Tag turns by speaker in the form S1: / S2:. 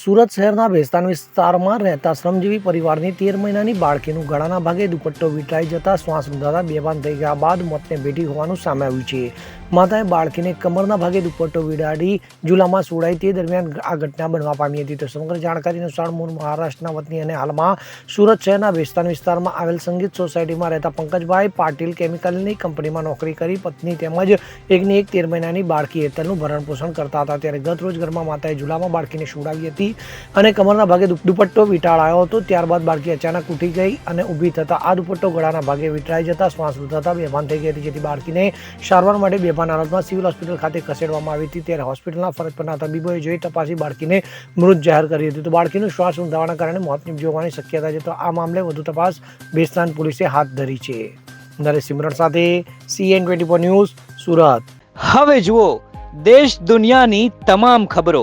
S1: સુરત શહેરના ભેસ્તાન વિસ્તારમાં રહેતા શ્રમજીવી પરિવારની તેર મહિનાની બાળકીનું ગળાના ભાગે દુપટ્ટો વીંટાઈ જતા શ્વાસ રૂંધાતા બેભાન થઈ ગયા બાદ મોતને ભેટી હોવાનું સામે આવ્યું છે. માતાએ બાળકીને કમરના ભાગે દુપટ્ટો વીડાડી જુલામાં સુડાઈ તે દરમિયાન આ ઘટના બનવા પામી હતી. તો સમગ્ર જાણકારી અનુસાર મૂળ મહારાષ્ટ્રના વતની અને હાલમાં સુરત શહેરના ભેસ્તાન વિસ્તારમાં આવેલ સંગીત સોસાયટીમાં રહેતા પંકજભાઈ પાટીલ કેમિકલની કંપનીમાં નોકરી કરી પત્ની તેમજ એકની એક તેર મહિનાની બાળકી હેતલનું ભરણપોષણ કરતા હતા. ત્યારે ગત રોજ ઘરમાં માતાએ જુલામાં બાળકીને સુડાવી હતી. અને કમરના ભાગે દુપટ્ટો વીંટાળાયો હતો. ત્યારબાદ બાળકી અચાનક ઉઠી ગઈ અને ઊભી થતાં આ દુપટ્ટો ગળાના ભાગે વીંટળાઈ જતા શ્વાસ રૂંધાતા બેભાન થઈ ગઈ હતી, જેથી બાળકીને સારવાર માટે બેભાન હાલતમાં સિવિલ હોસ્પિટલ ખાતે ખસેડવામાં આવી હતી. ત્યારે હોસ્પિટલના ફરજ પરના તબીબોએ જોઈ તપાસી બાળકીને મૃત જાહેર કરી હતી. તો બાળકીનું શ્વાસ રૂંધાવાના કારણે મોત નિપજવાની શક્યતા છે. તો આ મામલે વધુ તપાસ બેસ્તાન પોલીસે હાથ ધરી છે. નરેશ સિમરણ સાથે સીએન ટ્વેન્ટી ન્યૂઝ સુરત.
S2: હવે જુઓ, દેશ દુનિયાની તમામ ખબરો.